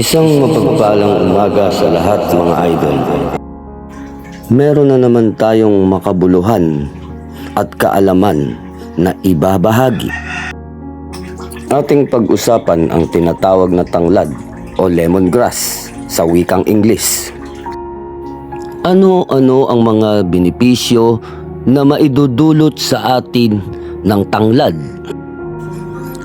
Isang mapagpalang umaga sa lahat mga idol. Meron na naman tayong makabuluhan at kaalaman na ibabahagi. Ating pag-usapan ang tinatawag na tanglad o lemongrass sa wikang Ingles. Ano-ano ang mga benepisyo na maidudulot sa atin ng tanglad?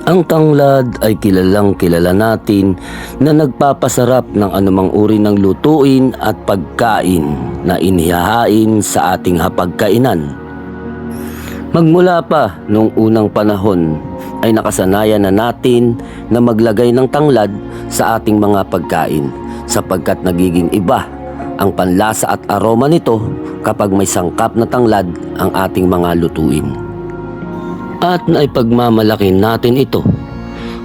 Ang tanglad ay kilalang kilala natin na nagpapasarap ng anumang uri ng lutuin at pagkain na inihahain sa ating hapagkainan. Magmula pa noong unang panahon ay nakasanayan na natin na maglagay ng tanglad sa ating mga pagkain sapagkat nagiging iba ang panlasa at aroma nito kapag may sangkap na tanglad ang ating mga lutuin at naipagmamalaki natin ito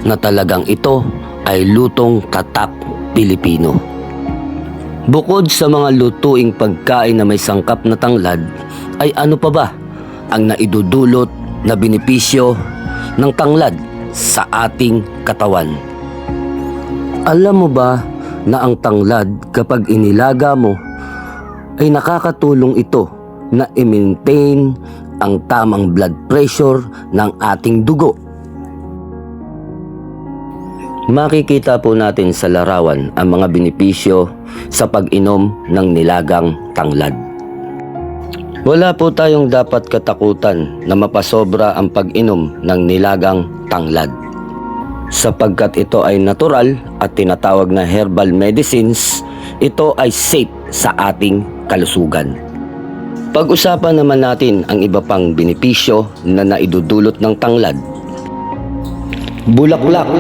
na talagang ito ay lutong tatak Pilipino. Bukod sa mga lutuing pagkain na may sangkap na tanglad, ay ano pa ba ang naidudulot na benepisyo ng tanglad sa ating katawan? Alam mo ba na ang tanglad kapag inilaga mo ay nakakatulong ito na i-maintain ang tamang blood pressure ng ating dugo. Makikita po natin sa larawan ang mga benepisyo sa pag-inom ng nilagang tanglad. Wala po tayong dapat katakutan na mapasobra ang pag-inom ng nilagang tanglad sapagkat ito ay natural at tinatawag na herbal medicines, ito ay safe sa ating kalusugan. Pag-usapan naman natin ang iba pang benepisyo na naidudulot ng tanglad. Bulaklak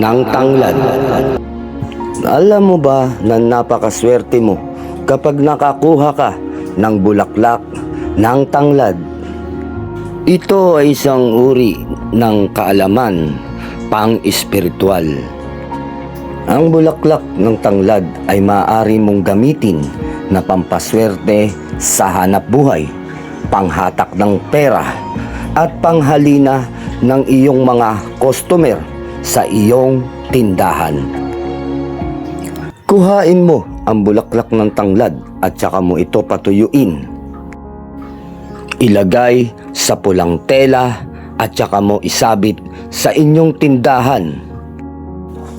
ng tanglad. Alam mo ba na napakaswerte mo kapag nakakuha ka ng bulaklak ng tanglad? Ito ay isang uri ng kaalaman pang-espiritual. Ang bulaklak ng tanglad ay maaari mong gamitin na pampaswerte sa hanap buhay, panghatak ng pera, at panghalina ng iyong mga customer sa iyong tindahan. Kuhain mo ang bulaklak ng tanglad at saka mo ito patuyuin. Ilagay sa pulang tela at saka mo isabit sa inyong tindahan.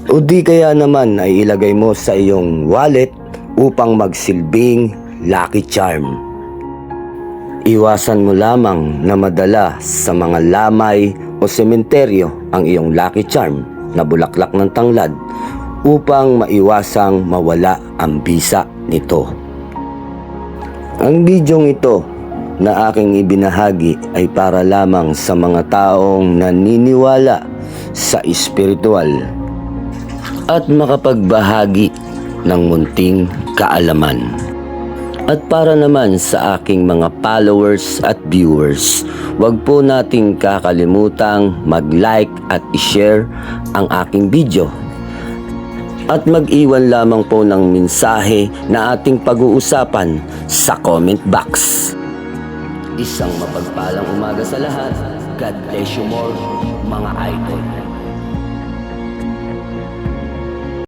O di kaya naman ay ilagay mo sa iyong wallet upang magsilbing lucky charm. Iwasan mo lamang na madala sa mga lamay o sementeryo ang iyong lucky charm na bulaklak ng tanglad upang maiwasang mawala ang bisa nito. Ang bidyong ito na aking ibinahagi ay para lamang sa mga taong naniniwala sa espiritual at makapagbahagi ng munting kaalaman. At para naman sa aking mga followers at viewers, huwag po nating kakalimutang mag-like at i-share ang aking video. At mag-iwan lamang po ng mensahe na ating pag-uusapan sa comment box. Isang mapagpalang umaga sa lahat. God bless you more, mga idol.